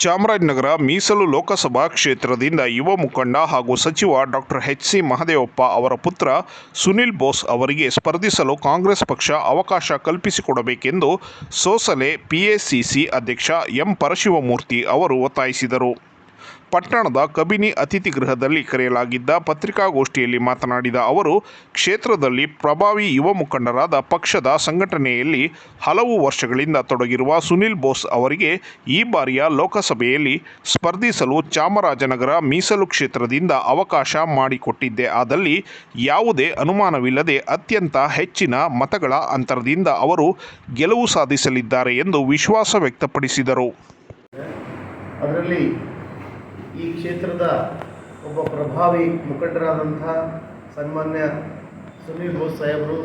ಚಾಮರಾಜನಗರ ಮೀಸಲು ಲೋಕಸಭಾ ಕ್ಷೇತ್ರದಿಂದ ಯುವ ಮುಖಂಡ ಹಾಗೂ ಸಚಿವ ಡಾಕ್ಟರ್ ಎಚ್ ಸಿ ಮಹದೇವಪ್ಪ ಅವರ ಪುತ್ರ ಸುನಿಲ್ ಬೋಸ್ ಅವರಿಗೆ ಸ್ಪರ್ಧಿಸಲು ಕಾಂಗ್ರೆಸ್ ಪಕ್ಷ ಅವಕಾಶ ಕಲ್ಪಿಸಿಕೊಡಬೇಕೆಂದು ಸೋಸಲೆ ಪಿಎಸಿಸಿ ಅಧ್ಯಕ್ಷ ಎಂ ಪರಶಿವಮೂರ್ತಿ ಅವರು ಒತ್ತಾಯಿಸಿದರು. ಪಟ್ಟಣದ ಕಬಿನಿ ಅತಿಥಿ ಗೃಹದಲ್ಲಿ ಕರೆಯಲಾಗಿದ್ದ ಪತ್ರಿಕಾಗೋಷ್ಠಿಯಲ್ಲಿ ಮಾತನಾಡಿದ ಅವರು, ಕ್ಷೇತ್ರದಲ್ಲಿ ಪ್ರಭಾವಿ ಯುವ ಮುಖಂಡರಾದ ಪಕ್ಷದ ಸಂಘಟನೆಯಲ್ಲಿ ಹಲವು ವರ್ಷಗಳಿಂದ ತೊಡಗಿರುವ ಸುನಿಲ್ ಬೋಸ್ ಅವರಿಗೆ ಈ ಬಾರಿಯ ಲೋಕಸಭೆಯಲ್ಲಿ ಸ್ಪರ್ಧಿಸಲು ಚಾಮರಾಜನಗರ ಮೀಸಲು ಕ್ಷೇತ್ರದಿಂದ ಅವಕಾಶ ಮಾಡಿಕೊಟ್ಟಿದ್ದೆ. ಆದಲ್ಲಿ ಯಾವುದೇ ಅನುಮಾನವಿಲ್ಲದೆ ಅತ್ಯಂತ ಹೆಚ್ಚಿನ ಮತಗಳ ಅಂತರದಿಂದ ಅವರು ಗೆಲುವು ಸಾಧಿಸಲಿದ್ದಾರೆ ಎಂದು ವಿಶ್ವಾಸ ವ್ಯಕ್ತಪಡಿಸಿದರು. ಅದರಲ್ಲಿ ಈ ಕ್ಷೇತ್ರದ ಒಬ್ಬ ಪ್ರಭಾವಿ ಮುಖಂಡರಾದಂಥ ಸನ್ಮಾನ್ಯ ಸುನೀಲ್ ಬೋಸ್ ಸಾಹೇಬರು,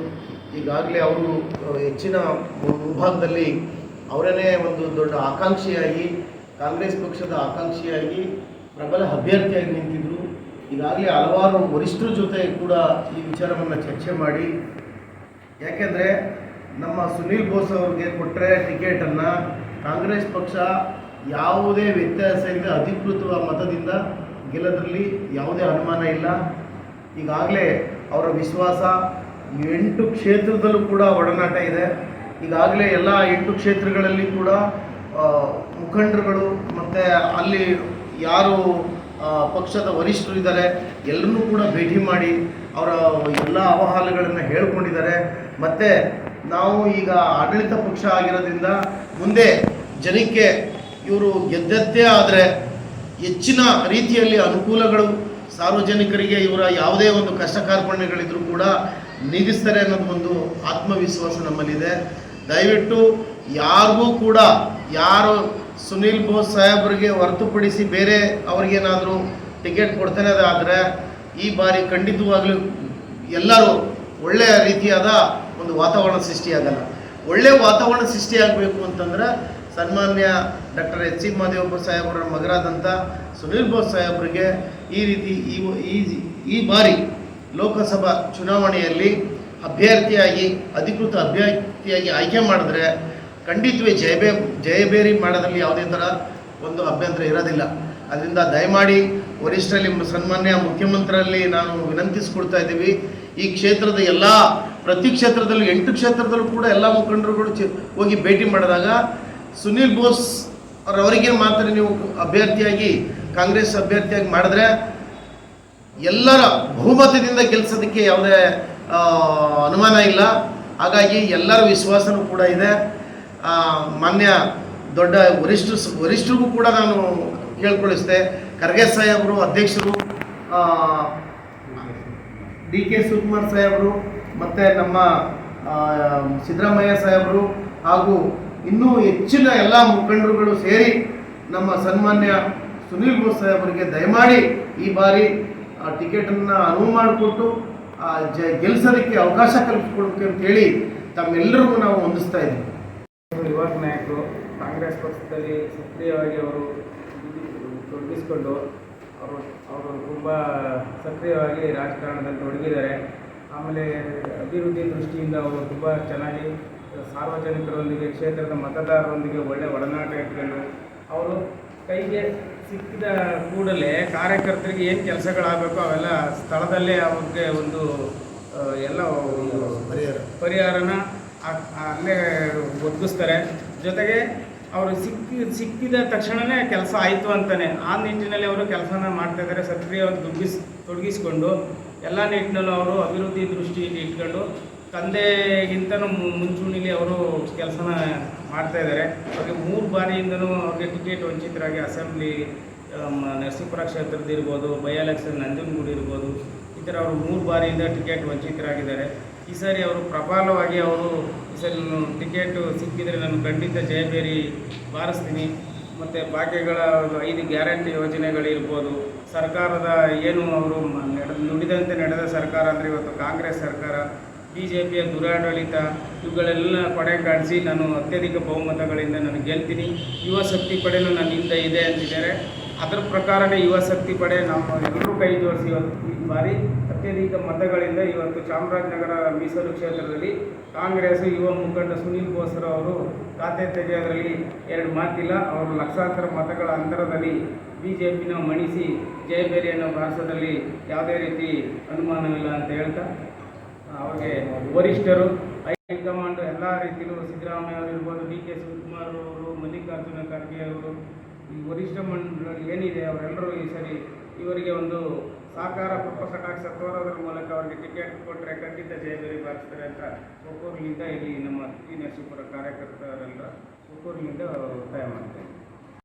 ಈಗಾಗಲೇ ಅವರು ಹೆಚ್ಚಿನ ವಿಭಾಗದಲ್ಲಿ ಅವರನ್ನೇ ಒಂದು ದೊಡ್ಡ ಆಕಾಂಕ್ಷಿಯಾಗಿ, ಕಾಂಗ್ರೆಸ್ ಪಕ್ಷದ ಆಕಾಂಕ್ಷಿಯಾಗಿ ಪ್ರಬಲ ಅಭ್ಯರ್ಥಿಯಾಗಿ ನಿಂತಿದ್ದರು ಈಗಾಗಲೇ ಹಲವಾರು ವರಿಷ್ಠರ ಜೊತೆ ಕೂಡ ಈ ವಿಚಾರವನ್ನು ಚರ್ಚೆ ಮಾಡಿ. ಯಾಕೆಂದರೆ ನಮ್ಮ ಸುನೀಲ್ ಬೋಸ್ ಅವ್ರಿಗೆ ಕೊಟ್ಟರೆ ಟಿಕೆಟನ್ನು ಕಾಂಗ್ರೆಸ್ ಪಕ್ಷ ಯಾವುದೇ ವ್ಯತ್ಯಾಸ ಇಲ್ಲದೆ ಅಧಿಕೃತ ಮತದಿಂದ ಗೆಲ್ಲೋದ್ರಲ್ಲಿ ಯಾವುದೇ ಅನುಮಾನ ಇಲ್ಲ. ಈಗಾಗಲೇ ಅವರ ವಿಶ್ವಾಸ ಎಂಟು ಕ್ಷೇತ್ರದಲ್ಲೂ ಕೂಡ ಒಡನಾಟ ಇದೆ. ಈಗಾಗಲೇ ಎಲ್ಲ ಎಂಟು ಕ್ಷೇತ್ರಗಳಲ್ಲಿ ಕೂಡ ಮುಖಂಡರುಗಳು ಮತ್ತು ಅಲ್ಲಿ ಯಾರು ಪಕ್ಷದ ವರಿಷ್ಠರು ಇದ್ದಾರೆ, ಎಲ್ಲರನ್ನೂ ಕೂಡ ಭೇಟಿ ಮಾಡಿ ಅವರ ಎಲ್ಲ ಅವಹಾಲಗಳನ್ನು ಹೇಳ್ಕೊಂಡಿದ್ದಾರೆ. ಮತ್ತು ನಾವು ಈಗ ಆಡಳಿತ ಪಕ್ಷ ಆಗಿರೋದ್ರಿಂದ ಮುಂದೆ ಜನಕ್ಕೆ ಇವರು ಗೆದ್ದದ್ದೇ ಆದರೆ ಹೆಚ್ಚಿನ ರೀತಿಯಲ್ಲಿ ಅನುಕೂಲಗಳು ಸಾರ್ವಜನಿಕರಿಗೆ ಇವರ ಯಾವುದೇ ಒಂದು ಕಷ್ಟ ಕಾರ್ಪಣ್ಯಗಳಿದ್ರೂ ಕೂಡ ನೀಗಿಸ್ತಾರೆ ಅನ್ನೋದು ಒಂದು ಆತ್ಮವಿಶ್ವಾಸ ನಮ್ಮಲ್ಲಿದೆ. ದಯವಿಟ್ಟು ಯಾರಿಗೂ ಕೂಡ ಯಾರು ಸುನೀಲ್ ಬೋಸ್ ಸಾಹೇಬ್ರಿಗೆ ಹೊರತುಪಡಿಸಿ ಬೇರೆ ಅವ್ರಿಗೇನಾದರೂ ಟಿಕೆಟ್ ಕೊಡ್ತಾನೆ ಆದರೆ ಈ ಬಾರಿ ಖಂಡಿತವಾಗಲೂ ಎಲ್ಲರೂ ಒಳ್ಳೆಯ ರೀತಿಯಾದ ಒಂದು ವಾತಾವರಣ ಸೃಷ್ಟಿಯಾಗಲ್ಲ. ಒಳ್ಳೆಯ ವಾತಾವರಣ ಸೃಷ್ಟಿಯಾಗಬೇಕು ಅಂತಂದ್ರೆ ಸನ್ಮಾನ್ಯ ಡಾಕ್ಟರ್ ಎಚ್ ಸಿ ಮಹದೇವಪ್ಪ ಸಾಹೇಬರ ಮಗರಾದಂಥ ಸುನೀಲ್ ಬೋಸ್ ಸಾಹೇಬ್ರಿಗೆ ಈ ರೀತಿ ಈ ಈ ಬಾರಿ ಲೋಕಸಭಾ ಚುನಾವಣೆಯಲ್ಲಿ ಅಭ್ಯರ್ಥಿಯಾಗಿ, ಅಧಿಕೃತ ಅಭ್ಯರ್ಥಿಯಾಗಿ ಆಯ್ಕೆ ಮಾಡಿದ್ರೆ ಖಂಡಿತವೇ ಜಯಬೇ ಜಯಬೇರಿ ಮಾಡೋದ್ರಲ್ಲಿ ಯಾವುದೇ ಥರ ಒಂದು ಅಭ್ಯಂತರ ಇರೋದಿಲ್ಲ. ಅದರಿಂದ ದಯಮಾಡಿ ವರಿಷ್ಠರಲ್ಲಿ ಸನ್ಮಾನ್ಯ ಮುಖ್ಯಮಂತ್ರಿಯಲ್ಲಿ ನಾನು ವಿನಂತಿಸ್ಕೊಡ್ತಾ ಇದ್ದೀವಿ. ಈ ಕ್ಷೇತ್ರದ ಎಲ್ಲ, ಪ್ರತಿ ಕ್ಷೇತ್ರದಲ್ಲೂ, ಎಂಟು ಕ್ಷೇತ್ರದಲ್ಲೂ ಕೂಡ ಎಲ್ಲ ಮುಖಂಡರುಗಳು ಹೋಗಿ ಭೇಟಿ ಮಾಡಿದಾಗ ಸುನೀಲ್ ಬೋಸ್ ಅವರಿಗೆ ಮಾತ್ರ ನೀವು ಅಭ್ಯರ್ಥಿಯಾಗಿ, ಕಾಂಗ್ರೆಸ್ ಅಭ್ಯರ್ಥಿಯಾಗಿ ಮಾಡಿದ್ರೆ ಎಲ್ಲರ ಬಹುಮತದಿಂದ ಗೆಲ್ಸೋದಕ್ಕೆ ಯಾವುದೇ ಅನುಮಾನ ಇಲ್ಲ. ಹಾಗಾಗಿ ಎಲ್ಲರ ವಿಶ್ವಾಸನೂ ಕೂಡ ಇದೆ. ಮಾನ್ಯ ದೊಡ್ಡ ವರಿಷ್ಠ, ವರಿಷ್ಠರಿಗೂ ಕೂಡ ನಾನು ಕೇಳ್ಕೊಳಿಸಿದೆ. ಖರ್ಗೆ ಸಾಹೇಬರು ಅಧ್ಯಕ್ಷರು ಡಿ ಕೆ ಶಿವಕುಮಾರ್ ಸಾಹೇಬರು, ಮತ್ತು ನಮ್ಮ ಸಿದ್ದರಾಮಯ್ಯ ಸಾಹೇಬರು ಹಾಗೂ ಇನ್ನೂ ಹೆಚ್ಚಿನ ಎಲ್ಲ ಮುಖಂಡರುಗಳು ಸೇರಿ ನಮ್ಮ ಸನ್ಮಾನ್ಯ ಸುನೀಲ್ ಬೋಸ್ ಸಾಹೇಬರಿಗೆ ದಯಮಾಡಿ ಈ ಬಾರಿ ಆ ಟಿಕೆಟನ್ನು ಅನುವು ಮಾಡಿಕೊಟ್ಟು ಆ, ಜ ಗೆಲ್ಲಿಸೋದಕ್ಕೆ ಅವಕಾಶ ಕಲ್ಪಿಸ್ಕೊಡ್ಬೇಕು ಅಂತೇಳಿ ತಮ್ಮೆಲ್ಲರಿಗೂ ನಾವು ಹೊಂದಿಸ್ತಾ ಇದ್ದೀವಿ. ಯುವ ನಾಯಕರು ಕಾಂಗ್ರೆಸ್ ಪಕ್ಷದಲ್ಲಿ ಸಕ್ರಿಯವಾಗಿ ಅವರು ತೊಡಗಿಸ್ಕೊಂಡು ಅವರು ಅವರು ತುಂಬ ಸಕ್ರಿಯವಾಗಿ ರಾಜಕಾರಣದಲ್ಲಿ ತೊಡಗಿದ್ದಾರೆ. ಆಮೇಲೆ ಅಭಿವೃದ್ಧಿ ದೃಷ್ಟಿಯಿಂದ ಅವರು ತುಂಬ ಚೆನ್ನಾಗಿ ಸಾರ್ವಜನಿಕರೊಂದಿಗೆ ಕ್ಷೇತ್ರದ ಮತದಾರರೊಂದಿಗೆ ಒಳ್ಳೆಯ ಒಡನಾಟ ಇಟ್ಕೊಂಡು ಅವರು ಕೈಗೆ ಸಿಕ್ಕಿದ ಕೂಡಲೇ ಕಾರ್ಯಕರ್ತರಿಗೆ ಏನು ಕೆಲಸಗಳಾಗಬೇಕು ಅವೆಲ್ಲ ಸ್ಥಳದಲ್ಲೇ ಅವ್ರಿಗೆ ಒಂದು ಎಲ್ಲ ಎಲ್ಲ ಪರಿಹಾರ. ಪರಿಹಾರನ ಅಲ್ಲೇ ಒದಗಿಸ್ತಾರೆ ಜೊತೆಗೆ ಅವರು ಸಿಕ್ಕಿ ಸಿಕ್ಕಿದ ತಕ್ಷಣವೇ ಕೆಲಸ ಆಯಿತು ಅಂತಾನೆ ಆ ನಿಟ್ಟಿನಲ್ಲಿ ಅವರು ಕೆಲಸನ ಮಾಡ್ತಾ ಇದ್ದಾರೆ ಸಕ್ರಿಯವಾಗಿ ದುಡ್ಡಿಸ್ ತೊಡಗಿಸ್ಕೊಂಡು ಎಲ್ಲ ನಿಟ್ಟಿನಲ್ಲೂ ಅವರು ಅಭಿವೃದ್ಧಿ ದೃಷ್ಟಿಯಲ್ಲಿ ಇಟ್ಕೊಂಡು ತಂದೆಗಿಂತನೂ ಮುಂಚೂಣಿಲಿ ಅವರು ಕೆಲಸನ ಮಾಡ್ತಾ ಇದ್ದಾರೆ. ಅವ್ರಿಗೆ ಮೂರು ಬಾರಿಯಿಂದನೂ ಅವ್ರಿಗೆ ಟಿಕೆಟ್ ವಂಚಿತರಾಗಿ ಅಸೆಂಬ್ಲಿ ನರಸೀಪುರ ಕ್ಷೇತ್ರದ ಇರ್ಬೋದು ಬೈ ನಂಜನಗೂಡು ಇರ್ಬೋದು, ಈ ಥರ ಅವರು ಮೂರು ಬಾರಿಯಿಂದ ಟಿಕೆಟ್ ವಂಚಿತರಾಗಿದ್ದಾರೆ. ಈ ಸಾರಿ ಅವರು ಪ್ರಬಲವಾಗಿ ಅವರು ಈ ಸರಿ ನಾನು ಟಿಕೆಟು ಸಿಕ್ಕಿದರೆ ನಾನು ಖಂಡಿತ ಜಯಬೇರಿ ಬಾರಿಸ್ತೀನಿ. ಮತ್ತು ಭಾಗ್ಯಗಳ ಐದು ಗ್ಯಾರಂಟಿ ಯೋಜನೆಗಳಿರ್ಬೋದು. ಸರ್ಕಾರದ ಏನು ಅವರು ನುಡಿದಂತೆ ನಡೆದ ಸರ್ಕಾರ ಅಂದರೆ ಇವತ್ತು ಕಾಂಗ್ರೆಸ್ ಸರ್ಕಾರ. ಬಿ ಜೆ ಪಿಯ ದುರಾಡಳಿತ, ಇವುಗಳೆಲ್ಲ ಕಾಣಿಸಿ ನಾನು ಅತ್ಯಧಿಕ ಬಹುಮತಗಳಿಂದ ನಾನು ಗೆಲ್ತೀನಿ. ಯುವ ಶಕ್ತಿ ನನ್ನ ಹಿಂದೆ ಇದೆ ಅಂತಿದ್ದಾರೆ. ಅದರ ಪ್ರಕಾರವೇ ಯುವ ಶಕ್ತಿ ಪಡೆ ನಾವು ಎಲ್ಲರೂ ಕೈ ಜೋಡಿಸಿ ಇವತ್ತು ಈ ಬಾರಿ ಅತ್ಯಧಿಕ ಮತಗಳಿಂದ ಇವತ್ತು ಚಾಮರಾಜನಗರ ಮೀಸಲು ಕ್ಷೇತ್ರದಲ್ಲಿ ಕಾಂಗ್ರೆಸ್ ಯುವ ಮುಖಂಡ ಸುನೀಲ್ ಬೋಸರ ಅವರು ಖಾತೆ ತೆಗೆಯೋದರಲ್ಲಿ ಎರಡು ಮಾತಿಲ್ಲ. ಅವರು ಲಕ್ಷಾಂತರ ಮತಗಳ ಅಂತರದಲ್ಲಿ ಬಿ ಜೆ ಪಿನ ಮಣಿಸಿ ಜಯಬೇರಿಯನ್ನು ಭಾರತದಲ್ಲಿ ಯಾವುದೇ ರೀತಿ ಅನುಮಾನವಿಲ್ಲ ಅಂತ ಹೇಳ್ತಾ ಅವ್ರಿಗೆ ವರಿಷ್ಠರು ಹೈಕಮಾಂಡ್ ಎಲ್ಲ ರೀತಿಯಲ್ಲೂ ಸಿದ್ದರಾಮಯ್ಯ ಅವರು ಇರ್ಬೋದು ಡಿ ಕೆ ಶಿವಕುಮಾರ್ ಅವರು, ಮಲ್ಲಿಕಾರ್ಜುನ ಖರ್ಗೆ ಅವರು, ಈ ವರಿಷ್ಠ ಮಂಡಳಿ ಏನಿದೆ ಅವರೆಲ್ಲರೂ ಈ ಸರಿ ಇವರಿಗೆ ಒಂದು ಸಹಕಾರ ಕಟಾಕ್ಷ ತೋರೋದ್ರ ಮೂಲಕ ಅವರಿಗೆ ಟಿಕೆಟ್ ಕೊಟ್ಟರೆ ಖಂಡಿತ ಜಯಬೇರಿ ಬಾರಿಸ್ತಾರೆ ಅಂತ ಒಕ್ಕೂರಿನಿಂದ ಇಲ್ಲಿ ನಮ್ಮ ಟಿ ನರಸೀಪುರ ಕಾರ್ಯಕರ್ತರೆಲ್ಲ ಅವರು ಒತ್ತಾಯ ಮಾಡ್ತಾರೆ